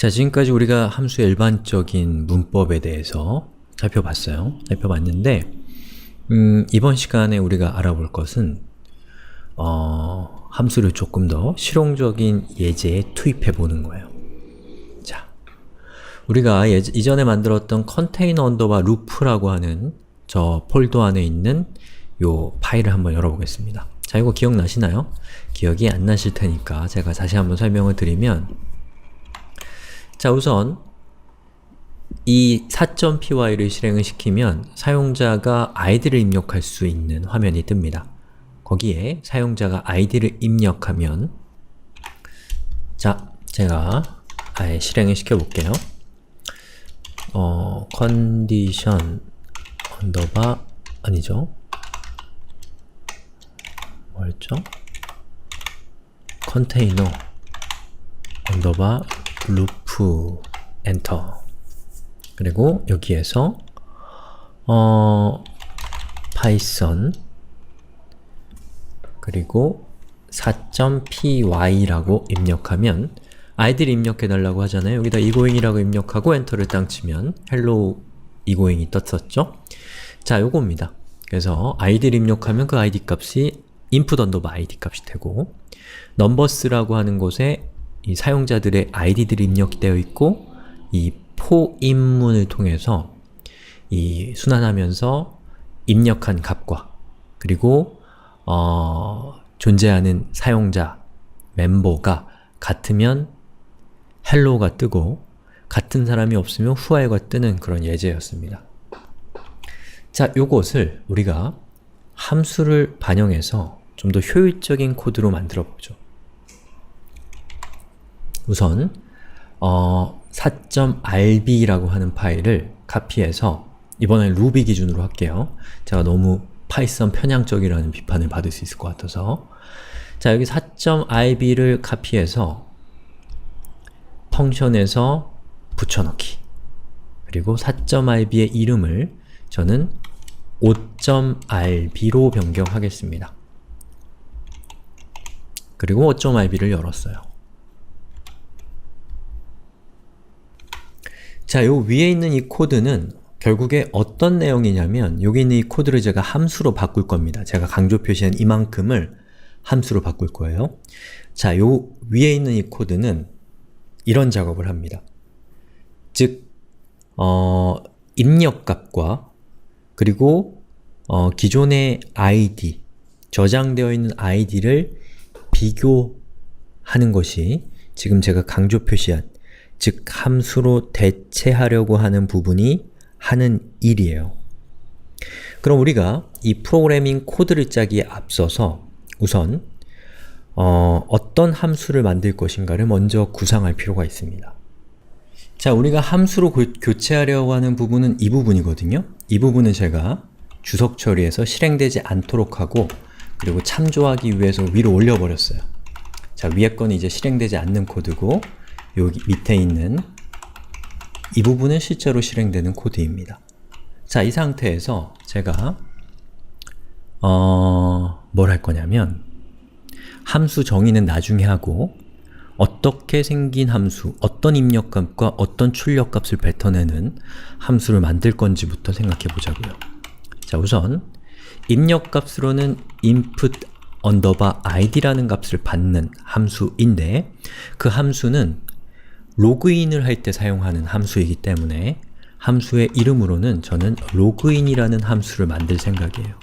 자, 지금까지 우리가 함수의 일반적인 문법에 대해서 살펴봤어요. 살펴봤는데 음, 이번 시간에 우리가 알아볼 것은 어, 함수를 조금 더 실용적인 예제에 투입해 보는 거예요. 자, 우리가 예, 이전에 만들었던 컨테이너 언더바 루프라고 하는 저 폴더 안에 있는 요 파일을 한번 열어보겠습니다. 자, 이거 기억나시나요? 기억이 안 나실 테니까 제가 다시 한번 설명을 드리면 자, 우선 이 4.py를 실행을 시키면 사용자가 아이디를 입력할 수 있는 화면이 뜹니다. 거기에 사용자가 아이디를 입력하면 자, 제가 아예 실행을 시켜볼게요. 어, 컨디션 언더바 아니죠? 뭐였죠? 컨테이너 언더바 루프 엔터 그리고 여기에서 어 파이썬 그리고 4.py라고 입력하면 아이디를 입력해달라고 하잖아요. 여기다 egoing이라고 입력하고 엔터를 땅 치면 hello egoing이 떴었죠? 자, 요겁니다. 그래서 아이디를 입력하면 그 아이디 값이 input 언더바 id 값이 되고 numbers라고 하는 곳에 이 사용자들의 아이디들이 입력되어 있고 이 포입문을 통해서 이 순환하면서 입력한 값과 그리고 어, 존재하는 사용자, 멤버가 같으면 헬로가 뜨고 같은 사람이 없으면 후아이가 뜨는 그런 예제였습니다. 자, 요것을 우리가 함수를 반영해서 좀 더 효율적인 코드로 만들어 보죠. 우선 어, 4.rb라고 하는 파일을 카피해서 이번엔 루비 기준으로 할게요. 제가 너무 파이썬 편향적이라는 비판을 받을 수 있을 것 같아서 자 여기 4.rb를 카피해서 펑션에서 붙여넣기 그리고 4.rb의 이름을 저는 5.rb로 변경하겠습니다. 그리고 5.rb를 열었어요. 자, 요 위에 있는 이 코드는 결국에 어떤 내용이냐면 여기 있는 이 코드를 제가 함수로 바꿀 겁니다. 제가 강조 표시한 이만큼을 함수로 바꿀 거예요. 자, 요 위에 있는 이 코드는 이런 작업을 합니다. 즉, 어, 입력값과 그리고 어, 기존의 id, 저장되어 있는 id를 비교하는 것이 지금 제가 강조 표시한 즉 함수로 대체하려고 하는 부분이 하는 일이에요. 그럼 우리가 이 프로그래밍 코드를 짜기에 앞서서 우선 어, 어떤 함수를 만들 것인가를 먼저 구상할 필요가 있습니다. 자, 우리가 함수로 고, 교체하려고 하는 부분은 이 부분이거든요. 이 부분은 제가 주석 처리해서 실행되지 않도록 하고 그리고 참조하기 위해서 위로 올려버렸어요. 자, 위에 건 이제 실행되지 않는 코드고 여기 밑에 있는 이 부분은 실제로 실행되는 코드입니다. 자, 이 상태에서 제가 어... 뭘 할 거냐면 함수 정의는 나중에 하고 어떻게 생긴 함수, 어떤 입력값과 어떤 출력값을 뱉어내는 함수를 만들 건지부터 생각해 보자고요. 자, 우선 입력값으로는 input id라는 값을 받는 함수인데 그 함수는 로그인을 할 때 사용하는 함수이기 때문에 함수의 이름으로는 저는 로그인이라는 함수를 만들 생각이에요.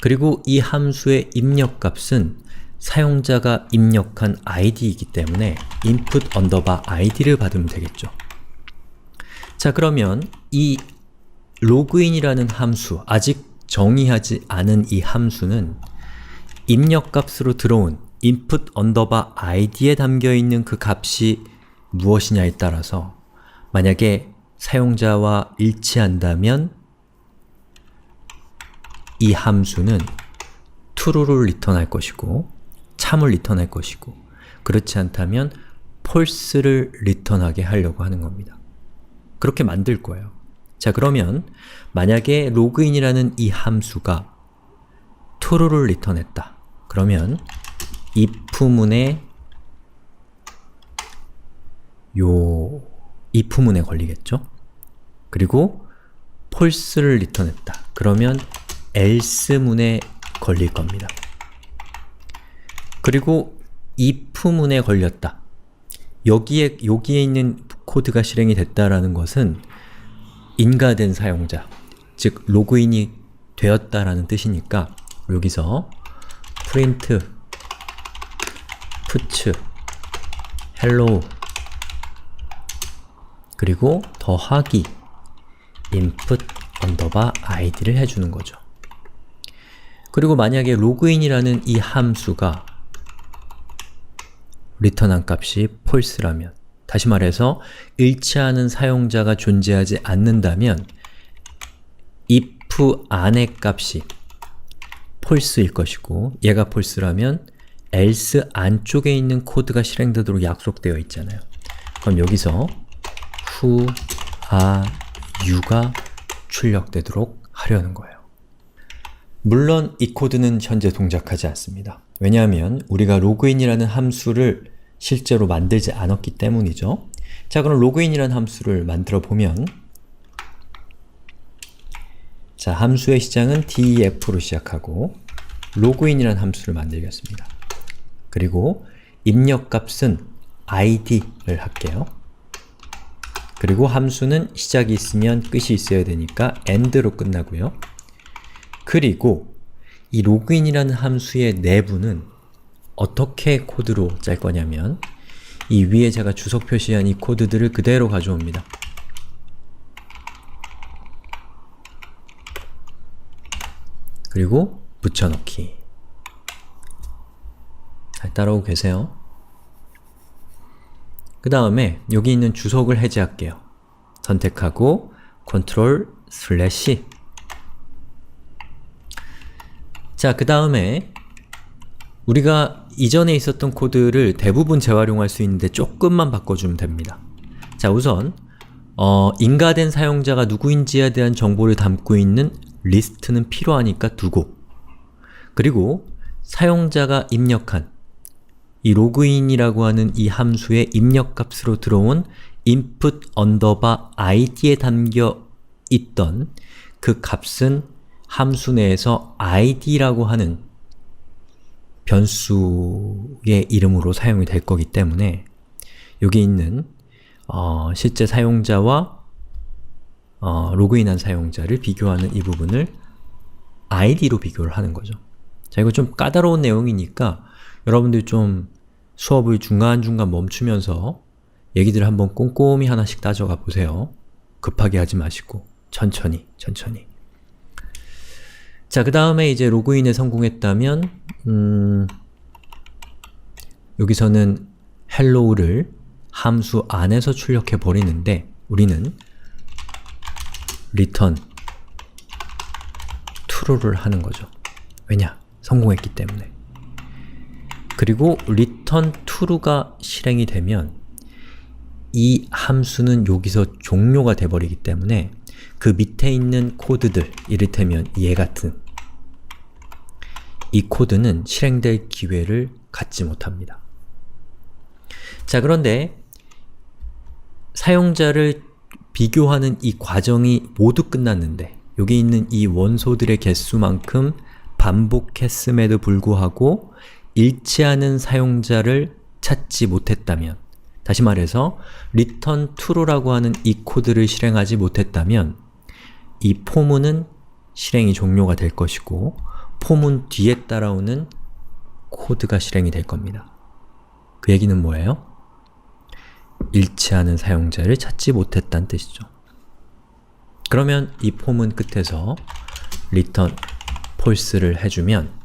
그리고 이 함수의 입력값은 사용자가 입력한 id이기 때문에 input id를 받으면 되겠죠. 자 그러면 이 로그인이라는 함수, 아직 정의하지 않은 이 함수는 입력값으로 들어온 input 언더바 id에 담겨있는 그 값이 무엇이냐에 따라서 만약에 사용자와 일치한다면 이 함수는 true를 리턴할 것이고 참을 리턴할 것이고 그렇지 않다면 false를 리턴하게 하려고 하는 겁니다. 그렇게 만들 거예요. 자 그러면 만약에 로그인이라는 이 함수가 true를 리턴했다. 그러면 if문의 요 if문에 걸리겠죠? 그리고 false를 리턴했다. 그러면 else문에 걸릴 겁니다. 그리고 if문에 걸렸다. 여기에, 여기에 있는 코드가 실행이 됐다라는 것은 인가된 사용자, 즉 로그인이 되었다라는 뜻이니까 여기서 print puts hello 그리고 더하기 input 언더바 id를 해주는 거죠. 그리고 만약에 로그인이라는 이 함수가 리턴한 값이 false라면 다시 말해서 일치하는 사용자가 존재하지 않는다면 if 안의 값이 false일 것이고 얘가 false라면 else 안쪽에 있는 코드가 실행되도록 약속되어 있잖아요. 그럼 여기서 who, are, you가 출력되도록 하려는 거예요. 물론 이 코드는 현재 동작하지 않습니다. 왜냐하면 우리가 로그인이라는 함수를 실제로 만들지 않았기 때문이죠. 자 그럼 로그인이라는 함수를 만들어 보면 자 함수의 시작은 def로 시작하고 로그인이라는 함수를 만들겠습니다. 그리고 입력값은 id를 할게요. 그리고 함수는 시작이 있으면 끝이 있어야 되니까 end로 끝나고요. 그리고 이 로그인이라는 함수의 내부는 어떻게 코드로 짤 거냐면 이 위에 제가 주석 표시한 이 코드들을 그대로 가져옵니다. 그리고 붙여넣기 잘 따라오고 계세요? 그 다음에 여기 있는 주석을 해제할게요. 선택하고 컨트롤 슬래시 자, 그 다음에 우리가 이전에 있었던 코드를 대부분 재활용할 수 있는데 조금만 바꿔주면 됩니다. 자, 우선 어, 인가된 사용자가 누구인지에 대한 정보를 담고 있는 리스트는 필요하니까 두고 그리고 사용자가 입력한 이 로그인이라고 하는 이 함수의 입력값으로 들어온 input underbar id에 담겨 있던 그 값은 함수 내에서 id라고 하는 변수의 이름으로 사용이 될 거기 때문에 여기 있는 어, 실제 사용자와 어, 로그인한 사용자를 비교하는 이 부분을 id로 비교를 하는 거죠. 자, 이거 좀 까다로운 내용이니까 여러분들 좀 수업을 중간중간 멈추면서 얘기들을 한번 꼼꼼히 하나씩 따져가 보세요. 급하게 하지 마시고 천천히, 천천히. 자, 그 다음에 이제 로그인에 성공했다면 음, 여기서는 hello를 함수 안에서 출력해 버리는데 우리는 return true를 하는 거죠. 왜냐? 성공했기 때문에. 그리고 return true가 실행이 되면 이 함수는 여기서 종료가 돼버리기 때문에 그 밑에 있는 코드들, 이를테면 얘 같은 이 코드는 실행될 기회를 갖지 못합니다. 자 그런데 사용자를 비교하는 이 과정이 모두 끝났는데 여기 있는 이 원소들의 개수만큼 반복했음에도 불구하고 일치하는 사용자를 찾지 못했다면 다시 말해서 return true라고 하는 이 코드를 실행하지 못했다면 이 포문은 실행이 종료가 될 것이고 포문 뒤에 따라오는 코드가 실행이 될 겁니다. 그 얘기는 뭐예요? 일치하는 사용자를 찾지 못했다는 뜻이죠. 그러면 이 포문 끝에서 return false를 해주면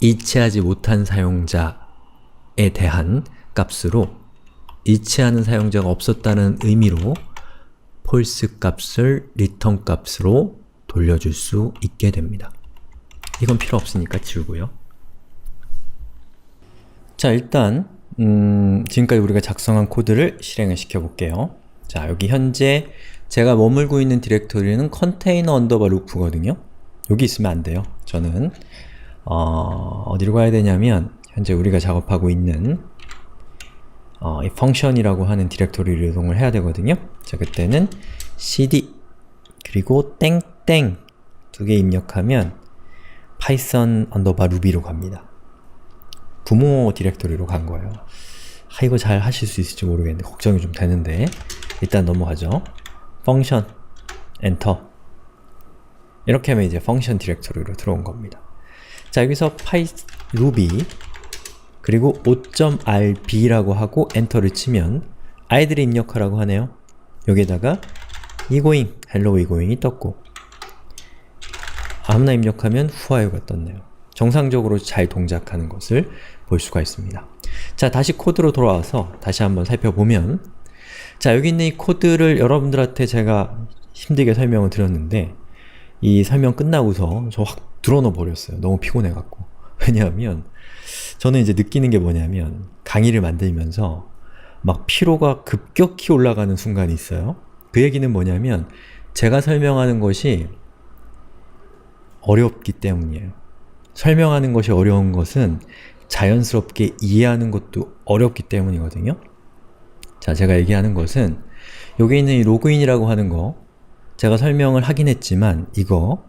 일치하지 못한 사용자에 대한 값으로 일치하는 사용자가 없었다는 의미로 false 값을 return 값으로 돌려줄 수 있게 됩니다. 이건 필요 없으니까 지우고요. 자, 일단 음, 지금까지 우리가 작성한 코드를 실행을 시켜볼게요. 자, 여기 현재 제가 머물고 있는 디렉토리는 컨테이너 언더바 루프거든요. 여기 있으면 안 돼요. 저는 어, 어디로 가야 되냐면 현재 우리가 작업하고 있는 어, 이 펑션이라고 하는 디렉토리를 이동을 해야 되거든요. 자, 그때는 cd 그리고 땡땡 두 개 입력하면 파이썬 언더바 루비로 갑니다. 부모 디렉토리로 간 거예요. 아, 이거 잘 하실 수 있을지 모르겠는데 걱정이 좀 되는데 일단 넘어가죠. 펑션 엔터 이렇게 하면 이제 펑션 디렉토리로 들어온 겁니다. 자 여기서 파이 루비 그리고 5.rb라고 하고 엔터를 치면 아이들을 입력하라고 하네요. 여기에다가 이고잉, 헬로 이고잉이 떴고 아무나 입력하면 후아유가 떴네요. 정상적으로 잘 동작하는 것을 볼 수가 있습니다. 자, 다시 코드로 돌아와서 다시 한번 살펴보면 자, 여기 있는 이 코드를 여러분들한테 제가 힘들게 설명을 드렸는데 이 설명 끝나고서 저확 드러넣어 버렸어요. 너무 피곤해갖고. 왜냐하면 저는 이제 느끼는 게 뭐냐면 강의를 만들면서 막 피로가 급격히 올라가는 순간이 있어요. 그 얘기는 뭐냐면 제가 설명하는 것이 어렵기 때문이에요. 설명하는 것이 어려운 것은 자연스럽게 이해하는 것도 어렵기 때문이거든요. 자, 제가 얘기하는 것은 여기 있는 이 로그인이라고 하는 거 제가 설명을 하긴 했지만 이거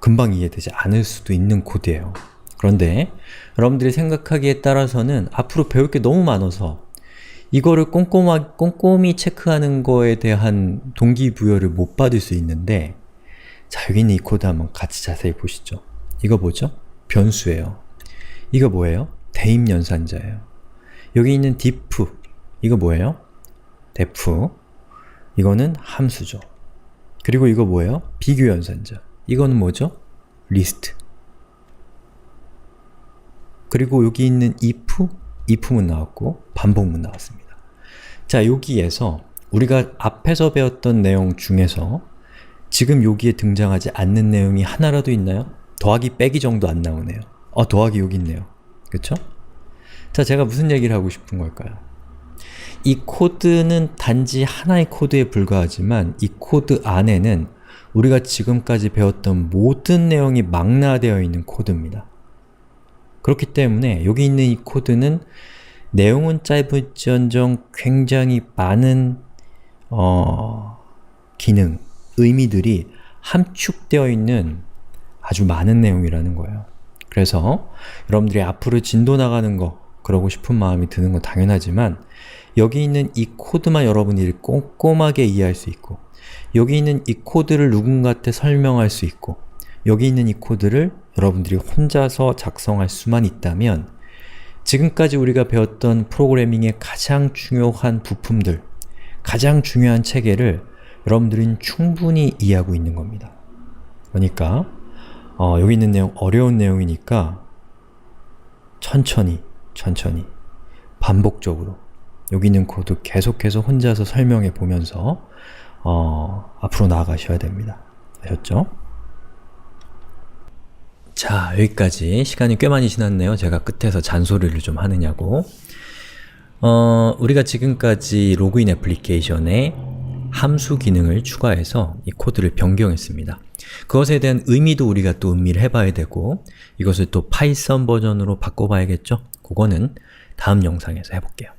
금방 이해되지 않을 수도 있는 코드예요. 그런데 여러분들이 생각하기에 따라서는 앞으로 배울 게 너무 많아서 이거를 꼼꼼하, 꼼꼼히 체크하는 거에 대한 동기부여를 못 받을 수 있는데 자, 여기 있는 이 코드 한번 같이 자세히 보시죠. 이거 뭐죠? 변수예요. 이거 뭐예요? 대입 연산자예요. 여기 있는 diff 이거 뭐예요? def 이거는 함수죠. 그리고 이거 뭐예요? 비교 연산자. 이거는 뭐죠? list. 그리고 여기 있는 if, if문 나왔고 반복문 나왔습니다. 자, 여기에서 우리가 앞에서 배웠던 내용 중에서 지금 여기에 등장하지 않는 내용이 하나라도 있나요? 더하기 빼기 정도 안 나오네요. 어, 더하기 여기 있네요. 그쵸? 자, 제가 무슨 얘기를 하고 싶은 걸까요? 이 코드는 단지 하나의 코드에 불과하지만 이 코드 안에는 우리가 지금까지 배웠던 모든 내용이 망라되어 있는 코드입니다. 그렇기 때문에 여기 있는 이 코드는 내용은 짧을지언정 굉장히 많은 어, 기능, 의미들이 함축되어 있는 아주 많은 내용이라는 거예요. 그래서 여러분들이 앞으로 진도 나가는 거 그러고 싶은 마음이 드는 건 당연하지만 여기 있는 이 코드만 여러분들이 꼼꼼하게 이해할 수 있고 여기 있는 이 코드를 누군가한테 설명할 수 있고 여기 있는 이 코드를 여러분들이 혼자서 작성할 수만 있다면 지금까지 우리가 배웠던 프로그래밍의 가장 중요한 부품들 가장 중요한 체계를 여러분들은 충분히 이해하고 있는 겁니다. 그러니까 어, 여기 있는 내용 어려운 내용이니까 천천히 천천히 반복적으로 여기 있는 코드 계속해서 혼자서 설명해 보면서 어, 앞으로 나아가셔야 됩니다. 아셨죠? 자, 여기까지 시간이 꽤 많이 지났네요. 제가 끝에서 잔소리를 좀 하느냐고. 어, 우리가 지금까지 로그인 애플리케이션에 함수 기능을 추가해서 이 코드를 변경했습니다. 그것에 대한 의미도 우리가 또 음미를 해봐야 되고 이것을 또 파이썬 버전으로 바꿔봐야겠죠? 그거는 다음 영상에서 해볼게요.